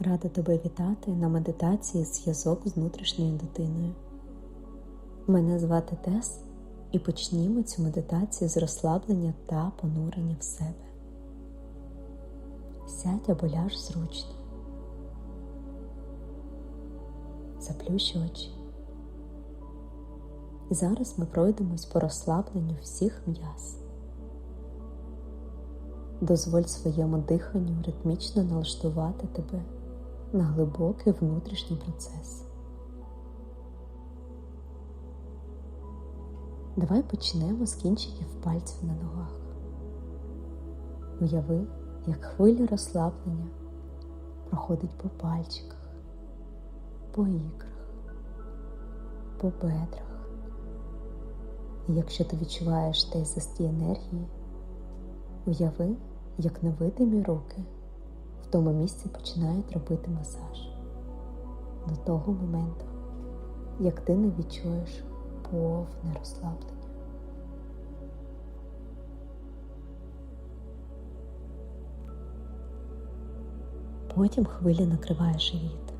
Рада тебе вітати на медитації зв'язок з внутрішньою дитиною. Мене звати Тес, і почнімо цю медитацію з розслаблення та понурення в себе. Сядь або ляж зручно. Заплющ очі. І зараз ми пройдемось по розслабленню всіх м'яз. Дозволь своєму диханню ритмічно налаштувати тебе на глибокий внутрішній процес. Давай почнемо з кінчиків пальців на ногах. Уяви, як хвиля розслаблення проходить по пальчиках, по ікрах, по бедрах. І якщо ти відчуваєш той застій енергії, уяви, як невидимі руки в тому місці починають робити масаж до того моменту, як ти не відчуєш повне розслаблення. Потім хвиля накриває живіт.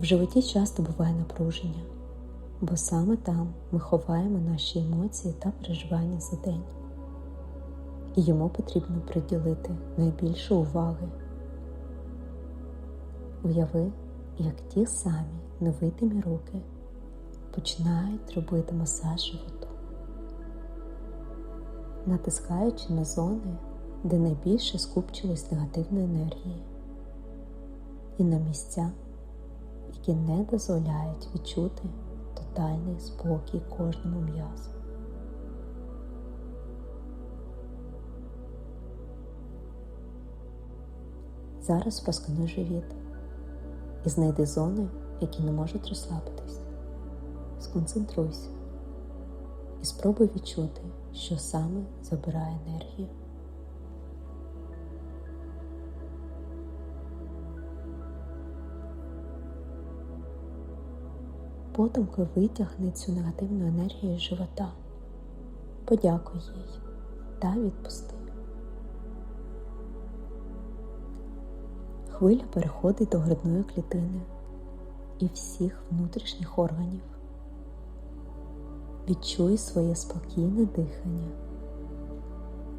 В животі часто буває напруження, бо саме там ми ховаємо наші емоції та переживання за день. І йому потрібно приділити найбільше уваги. Уяви, як ті самі невидимі руки починають робити масаж животу, натискаючи на зони, де найбільше скупчилось негативної енергії, і на місця, які не дозволяють відчути тотальний спокій кожному м'язу. Зараз розкинуй живіт і знайди зони, які не можуть розслабитись. Сконцентруйся і спробуй відчути, що саме забирає енергію. Подумки витягни цю негативну енергію з живота, подякуй їй та відпусти. Хвиля переходить до грудної клітини і всіх внутрішніх органів. Відчуй своє спокійне дихання,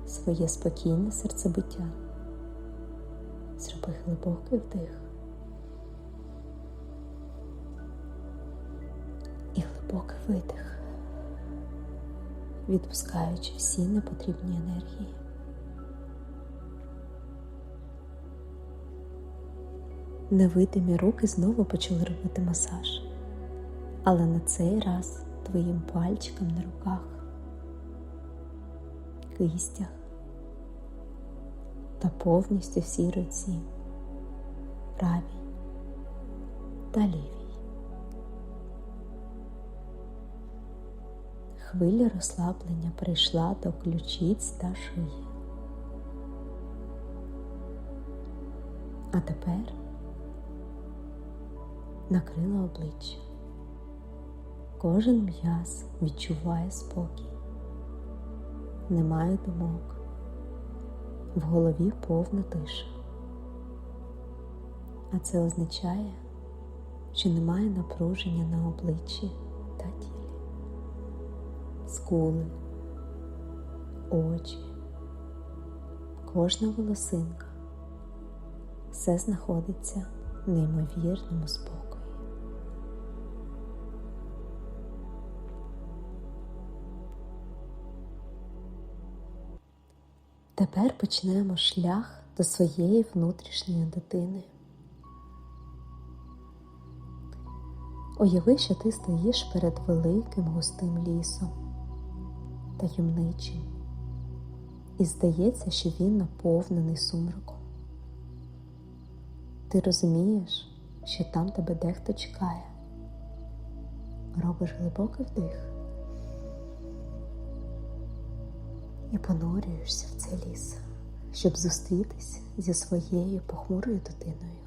своє спокійне серцебиття. Зроби глибокий вдих і глибокий видих, відпускаючи всі непотрібні енергії. Невидимі руки знову почали робити масаж, але на цей раз твоїм пальчиком на руках, кистях. Та повністю всій руці, правій. Та лівій. Хвиля розслаблення прийшла до ключиць та шиї. А тепер накрила обличчя. Кожен м'яз відчуває спокій, немає думок, в голові повна тиша. А це означає, що немає напруження на обличчі та тілі, скули, очі, кожна волосинка, все знаходиться в неймовірному спокої. Тепер почнемо шлях до своєї внутрішньої дитини. Уяви, що ти стоїш перед великим густим лісом, таємничим, і здається, що він наповнений сумраком. Ти розумієш, що там тебе дехто чекає. Робиш глибокий вдих. І понурюєшся в цей ліс, щоб зустрітись зі своєю похмурою дитиною.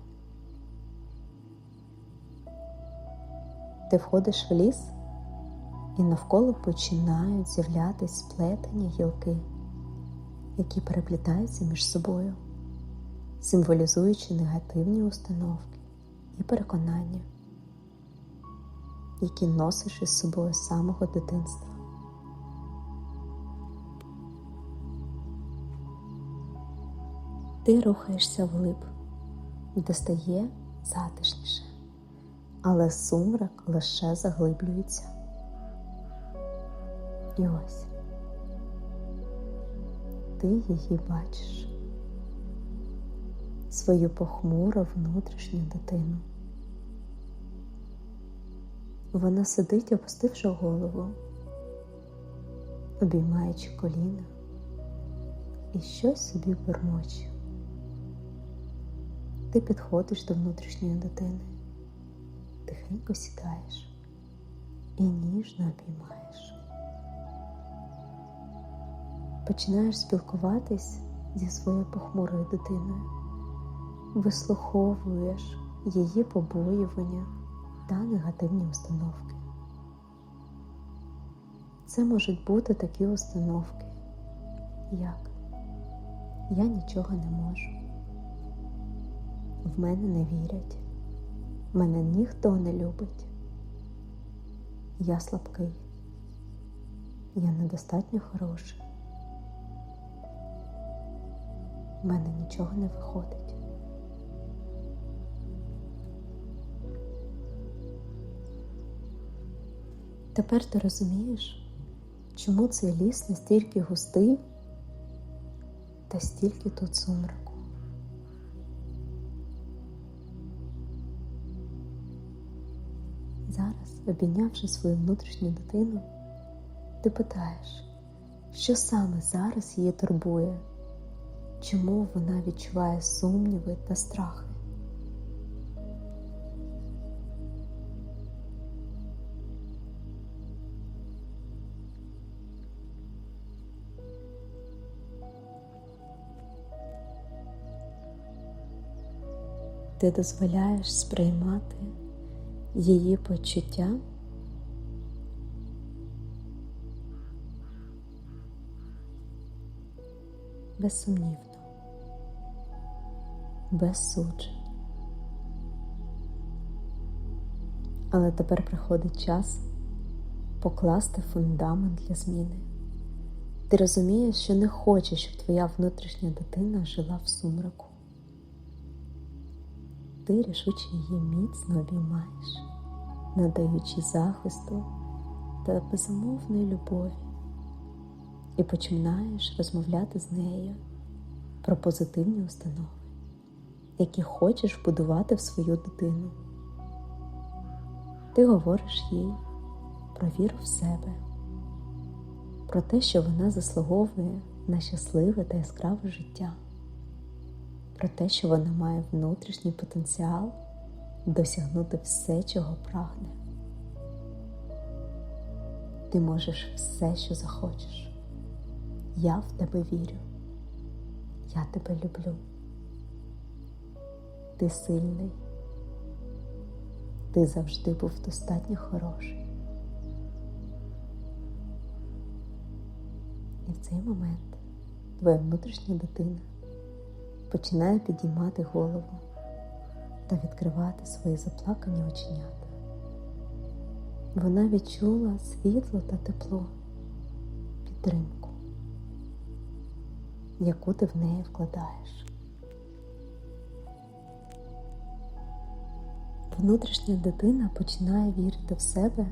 Ти входиш в ліс, і навколо починають з'являтися сплетені гілки, які переплітаються між собою, символізуючи негативні установки і переконання, які носиш із собою з самого дитинства. Ти рухаєшся вглиб, де стає затишніше, але сумрак лише заглиблюється. І ось ти її бачиш, свою похмуру внутрішню дитину. Вона сидить, опустивши голову, обіймаючи коліна і щось собі бормоче. Ти підходиш до внутрішньої дитини, тихенько сідаєш і ніжно обіймаєш. Починаєш спілкуватись зі своєю похмурою дитиною, вислуховуєш її побоювання та негативні установки. Це можуть бути такі установки, як я нічого не можу в мене не вірять, мене ніхто не любить. Я слабкий, я недостатньо хороший. В мене нічого не виходить. Тепер ти розумієш, чому цей ліс настільки густий та стільки тут сумраку. Обійнявши свою внутрішню дитину, ти питаєш, що саме зараз її турбує, чому вона відчуває сумніви та страхи. Ти дозволяєш сприймати її почуття. Безсумнівно, без суджень. Але тепер приходить час покласти фундамент для зміни. Ти розумієш, що не хочеш, щоб твоя внутрішня дитина жила в сумраку ти рішуче її міцно обіймаєш, надаючи захисту та безумовної любові, і починаєш розмовляти з нею про позитивні установи, які хочеш будувати в свою дитину. Ти говориш їй про віру в себе, про те, що вона заслуговує на щасливе та яскраве життя про те, що вона має внутрішній потенціал досягнути все, чого прагне. Ти можеш все, що захочеш. Я в тебе вірю. Я тебе люблю. Ти сильний. Ти завжди був достатньо хороший. І в цей момент твоя внутрішня дитина починає підіймати голову та відкривати свої заплакані оченята. Вона відчула світло та тепло, підтримку, яку ти в неї вкладаєш. Внутрішня дитина починає вірити в себе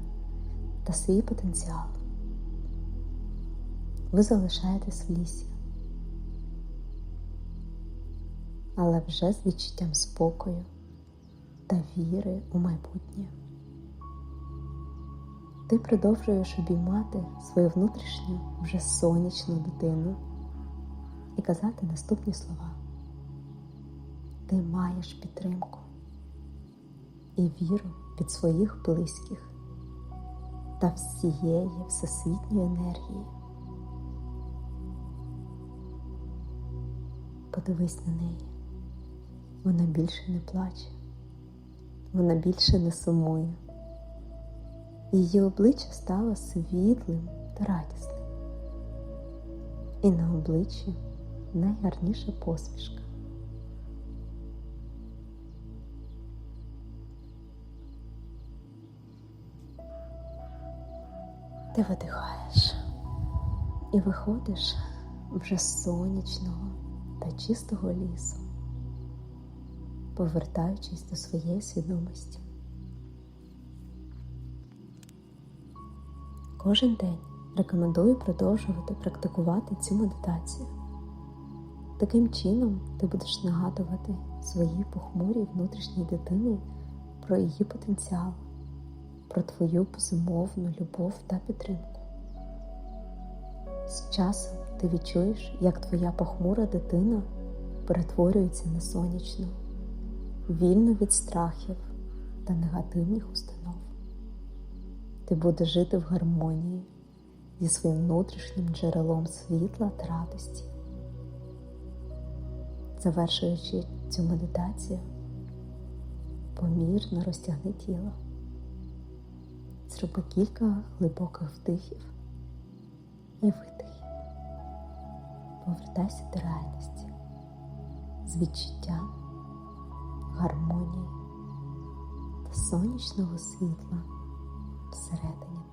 та свій потенціал. Ви залишаєтесь в лісі. Але вже з відчуттям спокою та віри у майбутнє. Ти продовжуєш обіймати свою внутрішню вже сонячну дитину і казати наступні слова. Ти маєш підтримку і віру від своїх близьких та всієї всесвітньої енергії. Подивись на неї вона більше не плаче, вона більше не сумує. Її обличчя стало світлим та радісним. І на обличчі найгарніша посмішка. Ти видихаєш і виходиш вже з сонячного та чистого лісу повертаючись до своєї свідомості. Кожен день рекомендую продовжувати практикувати цю медитацію. Таким чином ти будеш нагадувати своїй похмурій внутрішній дитині про її потенціал, про твою безумовну любов та підтримку. З часом ти відчуєш, як твоя похмура дитина перетворюється на сонячну, вільну від страхів та негативних установ. Ти будеш жити в гармонії зі своїм внутрішнім джерелом світла та радості. Завершуючи цю медитацію, помірно розтягни тіло. Зроби кілька глибоких вдихів і видихів. Повертайся до реальності з відчуттям, гармонії та сонячного світла всередині.